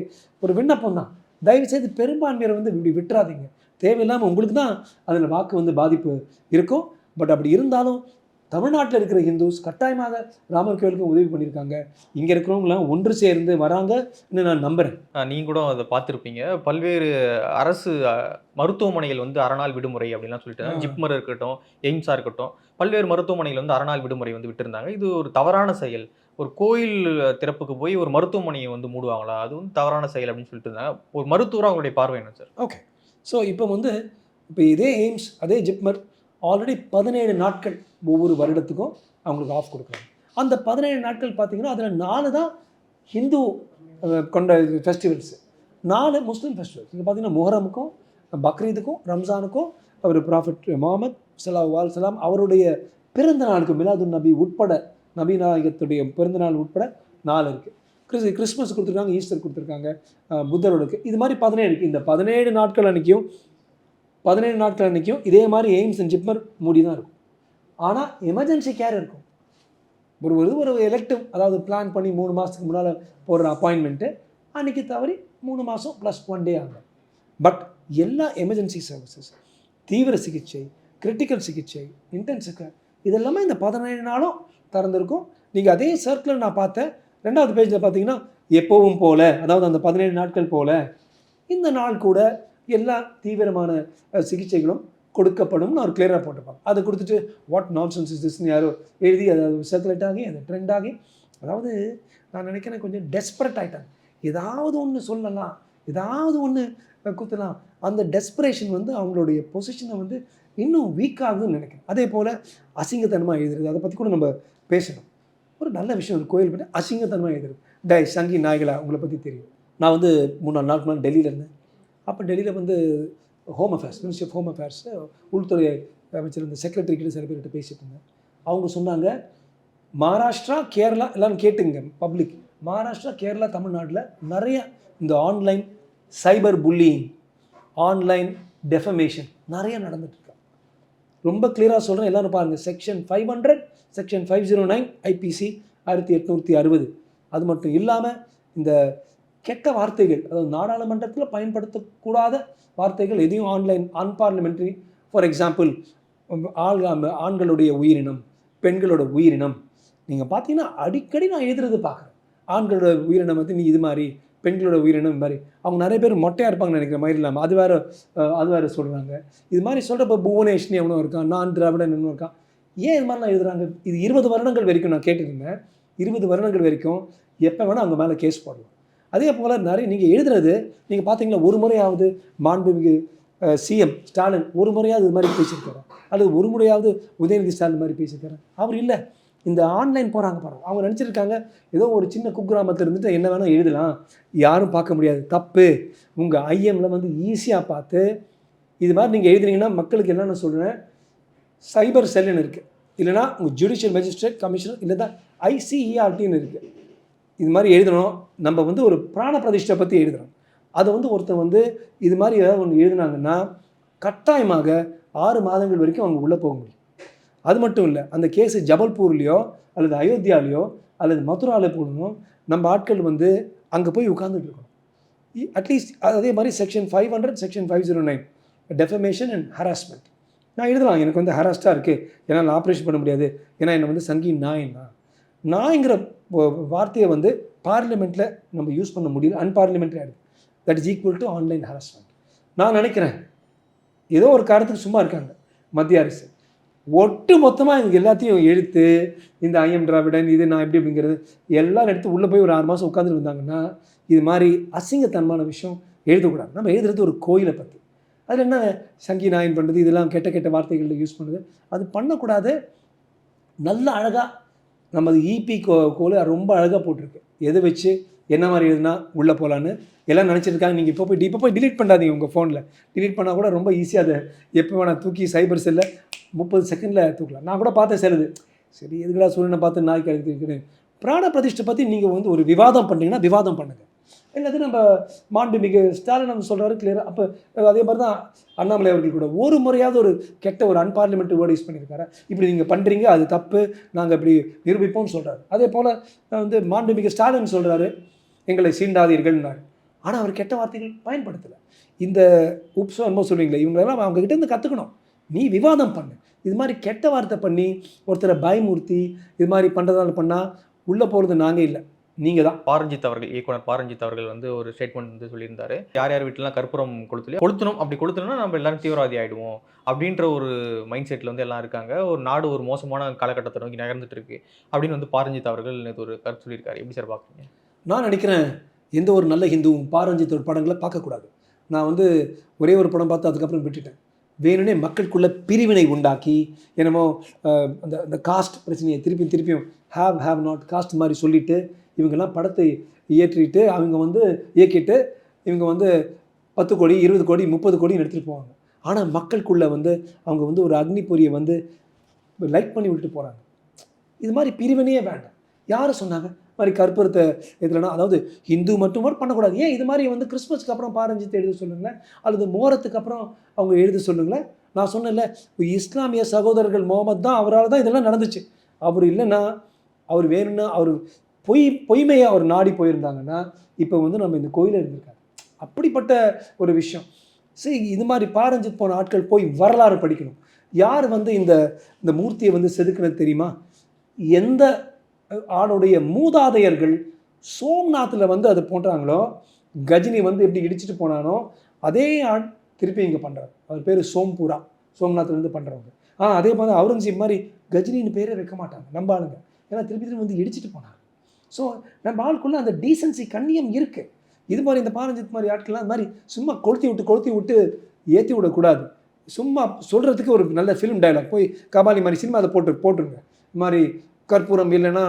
ஒரு விண்ணப்பம் தான். தயவுசெய்து பெரும்பான்மையரை வந்து இப்படி விட்டுறாதீங்க. தேவையில்லாமல் உங்களுக்கு தான் அதில் வாக்கு வந்து பாதிப்பு இருக்கும். பட் அப்படி இருந்தாலும் தமிழ்நாட்டில் இருக்கிற ஹிந்துஸ் கட்டாயமாக ராமர் கோயிலுக்கு உதவி பண்ணியிருக்காங்க. இங்கே இருக்கிறவங்களாம் ஒன்று சேர்ந்து வராங்கன்னு நான் நம்புகிறேன் அஹ் நீங்க கூட அதை பார்த்துருப்பீங்க. பல்வேறு அரசு மருத்துவமனைகள் வந்து அறநாள் விடுமுறை அப்படின்லாம் சொல்லிட்டு. ஜிப்மர் இருக்கட்டும் எய்ம்ஸா இருக்கட்டும் பல்வேறு மருத்துவமனைகள் வந்து அறநாள் விடுமுறை வந்து விட்டிருந்தாங்க. இது ஒரு தவறான செயல். ஒரு கோயில் திறப்புக்கு போய் ஒரு மருத்துவமனையை வந்து மூடுவாங்களா? அது வந்து தவறான செயல் அப்படின்னு சொல்லிட்டு இருந்தாங்க. ஒரு மருத்துவராக அவங்களுடைய பார்வை என்ன சார்? ஓகே. ஸோ இப்போ வந்து இப்போ இதே எய்ம்ஸ் அதே ஜிப்மர் ஆல்ரெடி பதினேழு நாட்கள் ஒவ்வொரு வருடத்துக்கும் அவங்களுக்கு ஆஃப் கொடுக்குறாங்க. அந்த பதினேழு நாட்கள் பார்த்தீங்கன்னா அதில் நாலு தான் ஹிந்து கொண்ட கொண்ட ஃபெஸ்டிவல்ஸு நாலு முஸ்லீம் ஃபெஸ்டிவல்ஸ் இங்கே பார்த்தீங்கன்னா முஹரமுக்கும் பக்ரீதுக்கும் ரம்ஜானுக்கும் அவர் ப்ராஃபிட் முகமது சலாஹ் சலாம் அவருடைய பிறந்த நாளுக்கு மிலாது நபி உட்பட நபிநாயகத்துடைய பிறந்த நாள் உட்பட நாலு இருக்குது கிறிஸ் கிறிஸ்மஸ் கொடுத்துருக்காங்க ஈஸ்டர் கொடுத்துருக்காங்க அஹ், புத்தரோடுக்கு. இது மாதிரி பதினேழு இருக்குது இந்த பதினேழு நாட்கள் அன்றைக்கும் பதினேழு நாட்கள் அன்றைக்கும் இதே மாதிரி எய்ம்ஸ் அண்ட் ஜிப்மர் மூடி தான் இருக்கும். ஆனால் எமர்ஜென்சி கேர் இருக்கும். ஒரு ஒரு ஒரு எலெக்டிவ் அதாவது பிளான் பண்ணி மூணு மாதத்துக்கு முன்னால் போடுற அப்பாயின்மெண்ட்டு அன்றைக்கி தவறி மூணு மாதம் ப்ளஸ் ஒன் டே ஆகும். பட் எல்லா எமர்ஜென்சி சர்வீசஸ் தீவிர சிகிச்சை கிரிட்டிக்கல் சிகிச்சை இன்டென்சிவ் கேர் இதெல்லாமே இந்த பதினேழு நாளும் திறந்துருக்கும். நீங்கள் அதே சர்க்கிளில் நான் பார்த்தேன் ரெண்டாவது பேஜில் பார்த்தீங்கன்னா எப்போவும் போல அதாவது அந்த பதினேழு நாட்கள் போல இந்த நாள் கூட எல்லா தீவிரமான சிகிச்சைகளும் கொடுக்கப்படும்னு அவர் கிளியராக போட்டிருப்பாங்க. அதை கொடுத்துட்டு வாட் நான்சென்ஸ் இஸ் திஸ்னு யாரோ எழுதி அதை சர்க்குலேட் ஆகி அது ட்ரெண்ட் ஆகி அதாவது நான் நினைக்கிறேன் கொஞ்சம் டெஸ்பரேட் ஆகிட்டாங்க ஏதாவது ஒன்று சொல்லலாம் ஏதாவது ஒன்று குத்தலாம். அந்த டெஸ்பரேஷன் வந்து அவங்களுடைய பொசிஷனை வந்து இன்னும் வீக் ஆகுதுன்னு நினைக்கிறேன். அதே போல் அசிங்கத்தனமாக எழுதுறது அதை பற்றி கூட நம்ம பேசணும். ஒரு நல்ல விஷயம் ஒரு கோயில் பற்றி அசிங்கத்தனமாக எழுதுறது. டை சங்கி நாய்களா உங்களை பற்றி தெரியும். நான் வந்து மூணு நாலு நாளுக்கு முன்னாடி டெல்லியில் இருந்தேன். அப்போ டெல்லியில் வந்து home affairs ministry of home affairs உள்துறை அமைச்சர் இந்த செக்ரட்டரி கிட்ட சில பேர்கிட்ட பேசிட்டு இருந்தேன். அவங்க சொன்னாங்க மகாராஷ்டிரா கேரளா எல்லாரும் கேட்டுங்க பப்ளிக் மகாராஷ்டிரா கேரளா தமிழ்நாட்டில் நிறைய இந்த online cyber bullying online defamation நிறைய நடந்துட்டுருக்கா ரொம்ப கிளியராக சொல்கிறேன் எல்லாரும் பாருங்கள் section five hundred section five zero nine IPC ஆயிரத்தி எட்நூற்றி அறுபது. அது மட்டும் இல்லாமல் இந்த கெட்ட வார்த்தைகள் அதாவது நாடாளுமன்றத்தில் பயன்படுத்தக்கூடாத வார்த்தைகள் எதையும் ஆன்லைன் அன்பார்லிமெண்ட்ரி ஃபார் எக்ஸாம்பிள் ஆள் ஆண்களுடைய உயிரினம் பெண்களோட உயிரினம். நீங்கள் பார்த்தீங்கன்னா அடிக்கடி நான் எழுதுறது பார்க்குறேன் ஆண்களோட உயிரினம் வந்து நீ இது மாதிரி பெண்களோட உயிரினம் மாதிரி. அவங்க நிறைய பேர் மொட்டையாக இருப்பாங்கன்னு நினைக்கிற மாதிரி இல்லாமல் அது வேறு அது வேறு சொல்கிறாங்க இது மாதிரி சொல்கிறப்ப புவனேஷ்னி எவ்வளோ இருக்கான் நான் திராவிடன் இன்னும் இருக்கான். ஏன் இது மாதிரிலாம் எழுதுறாங்க? இது இருபது வருடங்கள் வரைக்கும் நான் கேட்டுருந்தேன் இருபது வருடங்கள் வரைக்கும் எப்போ வேணால் அவங்க மேலே கேஸ் போடலாம். அதே போல் நிறைய நீங்கள் எழுதுறது நீங்கள் பார்த்தீங்களா ஒரு முறையாவது மாண்புமிகு சிஎம் ஸ்டாலின் ஒரு முறையாவது இது மாதிரி பேசியிருக்காரு. அல்லது ஒரு முறையாவது உதயநிதி ஸ்டாலின் மாதிரி பேசியிருக்காரு. அவர் இல்லை. இந்த ஆன்லைன் போகிறாங்க பாருங்கள் அவங்க நினச்சிருக்காங்க ஏதோ ஒரு சின்ன குக்கிராமத்தில் இருந்துட்டு என்ன வேணால் எழுதலாம். யாரும் பார்க்க முடியாது. தப்பு. உங்கள் ஐஎம்மில் வந்து ஈஸியாக பார்த்து இது மாதிரி நீங்கள் எழுதுனீங்கன்னா மக்களுக்கு என்னென்ன சொல்கிறேன் சைபர் செல்லுன்னு இருக்குது இல்லைனா உங்கள் ஜுடிஷியல் மேஜிஸ்ட்ரேட் கமிஷனர் இல்லை தான் ஐசிஇஆர்டின்னு இருக்குது இது மாதிரி எழுதணும். நம்ம வந்து ஒரு பிராண பிரதிஷ்டை பற்றி எழுதுகிறோம் அதை வந்து ஒருத்தர் வந்து இது மாதிரி ஏதாவது ஒன்று எழுதினாங்கன்னா கட்டாயமாக ஆறு மாதங்கள் வரைக்கும் அவங்க உள்ளே போக முடியும். அது மட்டும் இல்லை அந்த கேஸு ஜபல்பூர்லேயோ அல்லது அயோத்தியாலேயோ அல்லது மதுராவில் போடணும் நம்ம ஆட்கள் வந்து அங்கே போய் உட்காந்துட்டு இருக்கணும். அட்லீஸ்ட் அதே மாதிரி section five hundred section five zero nine defamation and harassment நான் எழுதலாம். எனக்கு வந்து ஹராஸ்டாக இருக்குது என்னால் ஆப்ரேஷன் பண்ண முடியாது. ஏன்னா என்னை வந்து சங்கி நாயின்னா நாய்ங்கிற வார்த்தையை வந்து பார்லிமெண்ட்டில் நம்ம யூஸ் பண்ண முடியல. அன்பார்லிமெண்ட்ரி ஆகிடுது that is equal to online harassment நான் நினைக்கிறேன் ஏதோ ஒரு காரணத்துக்கு சும்மா இருக்காங்க மத்திய அரசு. ஒட்டு மொத்தமாக இதுக்கு எல்லாத்தையும் எழுத்து இந்த ஐஎம் திராவிடன் இது நான் எப்படி அப்படிங்கிறது எல்லாம் எடுத்து உள்ளே போய் ஒரு ஆறு மாதம் உட்காந்துட்டு இருந்தாங்கன்னா இது மாதிரி அசிங்கத்தனமான விஷயம் எழுதக்கூடாது. நம்ம எழுதுறது ஒரு கோயிலை பற்றி அதில் என்ன சங்கி நாயன் பண்ணுறது இதெல்லாம் கெட்ட கெட்ட வார்த்தைகளில் யூஸ் பண்ணுறது அது பண்ணக்கூடாது. நல்ல அழகாக நமது இபி கோ கோல் ரொம்ப அழகாக போட்டிருக்கு. எதை வச்சு என்ன மாதிரி எழுதுனா உள்ளே போகலான்னு எல்லாம் நினச்சிருக்காங்க. நீங்கள் இப்போ போய் இப்போ போய் டிலீட் பண்ணாதீங்க உங்கள் ஃபோனில் டிலீட் பண்ணால் கூட ரொம்ப ஈஸியாக அதை எப்போ வேணால் தூக்கி சைபர் செல்லில் முப்பது செகண்டில் தூக்கலாம். நான் கூட பார்த்தேன் செல்லுது சரி எதுக்குடா சூரியனை பார்த்து நாய்க்கு அழுத்திருக்குன்னு பிராண பிரதிஷ்டை பற்றி நீங்கள் வந்து ஒரு விவாதம் பண்ணுறீங்கன்னா விவாதம் பண்ணுங்கள் என்னது நம்ம மாண்புமிகு ஸ்டாலின் நம்ம சொல்கிறாரு கிளியராக அப்போ அதே மாதிரி தான் அண்ணாமலை அவர்கள் கூட ஒரு முறையாவது ஒரு கெட்ட ஒரு அன்பார்லிமெண்ட் வேர்டு யூஸ் பண்ணியிருக்காரு. இப்படி நீங்கள் பண்ணுறீங்க அது தப்பு நாங்கள் இப்படி நிரூபிப்போம்னு சொல்கிறாரு அதே போல் வந்து மாண்புமிகு ஸ்டாலின் சொல்கிறாரு எங்களை சீண்டாதீர்கள்னாரு. ஆனால் அவர் கெட்ட வார்த்தைகள் பயன்படுத்தலை. இந்த உப்ஸோ என்னமோ சொல்லுவீங்களே இவங்களெல்லாம் அவங்ககிட்ட இருந்து கற்றுக்கணும் நீ விவாதம் பண்ணு. இது மாதிரி கெட்ட வார்த்தை பண்ணி ஒருத்தரை பயமுறுத்தி இது மாதிரி பண்ணுறதால பண்ணால் உள்ளே போகிறது நாங்கள் இல்லை. நீங்கள் தான் பாரஞ்சித் அவர்கள் இயக்குனர் பாரஞ்சித் அவர்கள் வந்து ஒரு ஸ்டேட்மெண்ட் வந்து சொல்லியிருந்தாரு. யார் யார் வீட்டிலாம் கற்பூரம் கொளுத்துலையோ கொளுத்தணும் அப்படி கொளுத்தணும்னா நம்ம எல்லாரும் தீவிரவாதி ஆகிடுவோம் அப்படின்ற ஒரு மைண்ட் செட்டில் வந்து எல்லாம் இருக்காங்க. ஒரு நாடு ஒரு மோசமான காலகட்டத்தை நோக்கி நகர்ந்துட்டு இருக்கு அப்படின்னு வந்து பாரஞ்சித் அவர்கள் நேற்று ஒரு கருத்து சொல்லியிருக்காரு. எப்படி சார் பார்க்குறீங்க நான் நினைக்கிறேன் எந்த ஒரு நல்ல ஹிந்துவும் பாரஞ்சித்தோட படங்களை பார்க்கக்கூடாது. நான் வந்து ஒரே ஒரு படம் பார்த்து அதுக்கப்புறம் விட்டுட்டேன். வேணும்னே மக்களுக்குள்ள பிரிவினை உண்டாக்கி என்னமோ அந்த அந்த காஸ்ட் பிரச்சனையை திருப்பி திருப்பியும் ஹேவ் ஹேவ் நாட் காஸ்ட் மாதிரி சொல்லிட்டு இவங்கெல்லாம் படத்தை இயற்றிட்டு அவங்க வந்து இயக்கிட்டு இவங்க வந்து பத்து கோடி இருபது கோடி முப்பது கோடி எடுத்துகிட்டு போவாங்க. ஆனால் மக்களுக்குள்ளே வந்து அவங்க வந்து ஒரு அக்னிபொரியை வந்து லைக் பண்ணி விட்டுட்டு போகிறாங்க இது மாதிரி பிரிவினையே வேண்டாம். யார் சொன்னாங்க? மாதிரி கற்பூரத்தை எதுலனா அதாவது ஹிந்து மட்டும் மட்டும் பண்ணக்கூடாது. ஏன் இது மாதிரி வந்து கிறிஸ்மஸ்க்கு அப்புறம் பாரஞ்சித்து எழுத சொல்லுங்களேன்? அல்லது மோரத்துக்கு அப்புறம் அவங்க எழுத சொல்லுங்களேன்? நான் சொன்னேன்ல இஸ்லாமிய சகோதரர்கள் முகமது தான் அவரால் தான் இதெல்லாம் நடந்துச்சு. அவர் இல்லைன்னா அவர் வேணும்னா அவர் பொய் பொய்மையை அவர் நாடி போயிருந்தாங்கன்னா இப்போ வந்து நம்ம இந்த கோயிலில் இருந்திருக்காரு அப்படிப்பட்ட ஒரு விஷயம். சரி இது மாதிரி பாரஞ்சித் போன ஆட்கள் போய் வரலாறு படிக்கணும். யார் வந்து இந்த இந்த மூர்த்தியை வந்து செதுக்கினது தெரியுமா? எந்த ஆணுடைய மூதாதையர்கள் சோம்நாத்தில் வந்து அது போன்றாங்களோ கஜினி வந்து எப்படி இடிச்சிட்டு போனானோ அதே ஆண் திருப்பி இங்கே பண்ணுறாரு அவர் பேர் சோம்பூரா. சோம்நாத்லேருந்து பண்ணுறவங்க ஆ அதே மாதிரி அவுரங்கசீப் மாதிரி கஜினின்னு பேரே வைக்க மாட்டாங்க. நம்ம ஆளுங்க. ஏன்னா திருப்பி திருப்பி வந்து இடிச்சிட்டு போனாங்க. ஸோ நம்ம ஆளுக்குள்ளே அந்த டீசன்சி கண்ணியம் இருக்குது இது மாதிரி இந்த பாரஞ்சித் மாதிரி ஆட்கள்லாம் அது மாதிரி சும்மா கொளுத்தி விட்டு கொளுத்தி விட்டு ஏற்றி விடக்கூடாது. சும்மா சொல்கிறதுக்கு ஒரு நல்ல ஃபிலிம் டயலாக் போய் கபாலி மாதிரி சினிமா அதை போட்டு போட்டுருங்க. இது மாதிரி கற்பூரம் இல்லைன்னா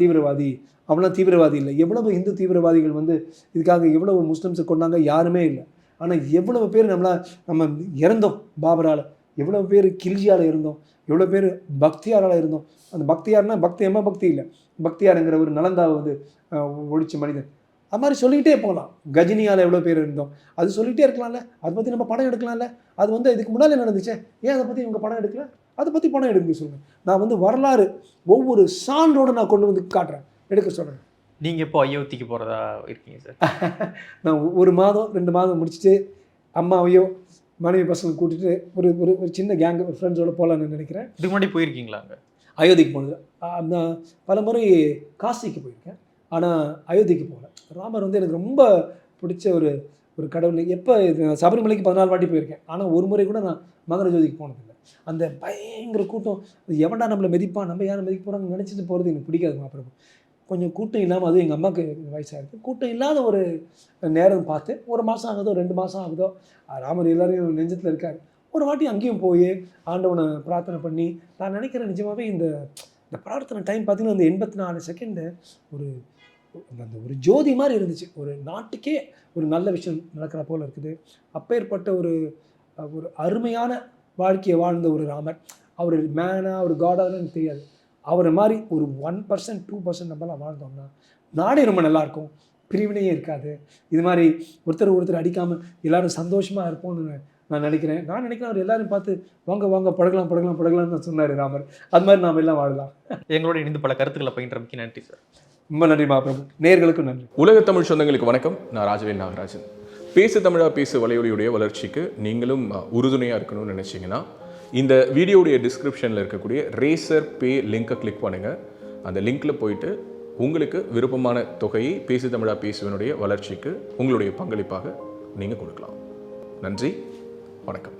தீவிரவாதி. அவனா தீவிரவாதி இல்லை. எவ்வளவு இந்து தீவிரவாதிகள் வந்து இதுக்காக எவ்வளவு முஸ்லிம்ஸை கொண்டாங்க யாருமே இல்லை. ஆனால் எவ்வளவு பேர் நம்மளா நம்ம இறந்தோம் பாபரால். எவ்வளோ பேர் கில்ஜியால் இருந்தோம். எவ்வளோ பேர் பக்தியாரால் இருந்தோம். அந்த பக்தியார்னா பக்தி எம்ம பக்தி இல்லை. பக்தியாருங்கிற ஒரு நலந்தாவை வந்து ஒழிச்ச மனிதன். அது மாதிரி சொல்லிக்கிட்டே போகலாம். கஜினியால் எவ்வளோ பேர் இருந்தோம். அது சொல்லிகிட்டே இருக்கலாம்ல. அதை பற்றி நம்ம படம் எடுக்கலாம்ல. அது வந்து இதுக்கு முன்னாலே நடந்துச்சே? ஏன் அதை பற்றி இவங்க படம் எடுக்கல? அதை பற்றி படம் எடுக்க சொல்லுங்கள் நான் வந்து வரலாறு ஒவ்வொரு சான்றோடு நான் கொண்டு வந்து காட்டுறேன். எடுக்க சொல்கிறேன் நீங்க இப்போ அயோத்திக்கு போறதா இருக்கீங்க சார்? நான் ஒரு மாதம் ரெண்டு மாதம் முடிச்சுட்டு அம்மாவையோ மனைவி பசங்க கூட்டிட்டு ஒரு ஒரு சின்ன கேங் ஃப்ரெண்ட்ஸோட போகலான்னு நினைக்கிறேன். இதுக்கு முன்னாடி போயிருக்கீங்களா அங்க? அயோத்திக்கு போனது. நான் பல முறை காசிக்கு போயிருக்கேன். ஆனால் அயோத்திக்கு போகல. ராமர் வந்து எனக்கு ரொம்ப பிடிச்ச ஒரு ஒரு கடவுள். எப்போ சபரிமலைக்கு பதினாலு வாட்டி போயிருக்கேன். ஆனால் ஒரு முறை கூட நான் மகர ஜோதிக்கு போனதில்லை. அந்த பயங்கர கூட்டம். எவன்டா நம்மளை மதிப்பான்? நம்ம யாரை மதிக்க போகிறாங்க நினச்சிட்டு போகிறது எனக்கு பிடிக்காது மாப்பிரபு கொஞ்சம் கூட்டம் இல்லாமல் அதுவும் எங்கள் அம்மாவுக்கு வயசாக இருக்குது கூட்டம் இல்லாத ஒரு நேரம் பார்த்து ஒரு மாதம் ஆகுதோ ரெண்டு மாதம் ஆகுதோ. ராமர் எல்லாரையும் நெஞ்சத்தில் இருக்கார். ஒரு வாட்டி அங்கேயும் போய் ஆண்டவனை பிரார்த்தனை பண்ணி நான் நினைக்கிறேன் நிஜமாகவே இந்த இந்த பிரார்த்தனை டைம் பார்த்தீங்கன்னா அந்த எண்பத்தி நாலு செகண்டு ஒரு அந்த ஒரு ஜோதி மாதிரி இருந்துச்சு. ஒரு நாட்டுக்கே ஒரு நல்ல விஷயம் நடக்கிற போல் இருக்குது. அப்பேற்பட்ட ஒரு ஒரு அருமையான வாழ்க்கையை வாழ்ந்த ஒரு ராமர். அவர் மேனா ஒரு காடாக எனக்கு தெரியாது. அவரை மாதிரி ஒரு ஒன் பர்சன்ட் டூ பர்சன்ட் நம்மளாம் வாழ்ந்தோம்னா நாடே ரொம்ப நல்லாயிருக்கும் பிரிவினையே இருக்காது. இது மாதிரி ஒருத்தர் ஒருத்தர் அடிக்காமல் எல்லோரும் சந்தோஷமாக இருப்போம்னு நான் நினைக்கிறேன். நான் நினைக்கிறேன் அவர் எல்லாரும் பார்த்து வாங்க வாங்க பழகலாம் பழகலாம் பழகலாம்னு சொன்னார் ராமர். அது மாதிரி நாம் எல்லாம் வாழலாம். எங்களோட இணைந்து பல கருத்துக்களை பயின்றமைக்கு நன்றி சார் ரொம்ப நன்றி மாப்பிரபு நேர்களுக்கும் நன்றி. உலக தமிழ் சொந்தங்களுக்கு வணக்கம். நான் ராஜவேல் நாகராஜன். பேசு தமிழா பேசு வலையொலியுடைய வளர்ச்சிக்கு நீங்களும் உறுதுணையாக இருக்கணும்னு நினச்சிங்கன்னா இந்த வீடியோடைய டிஸ்கிரிப்ஷனில் இருக்கக்கூடிய ரேசர் பே லிங்கை கிளிக் பண்ணுங்கள் அந்த லிங்க்கில் போயிட்டு உங்களுக்கு விருப்பமான தொகையை பேசு தமிழா பேசுவனுடைய வளர்ச்சிக்கு உங்களுடைய பங்களிப்பாக நீங்கள் கொடுக்கலாம். நன்றி. வணக்கம்.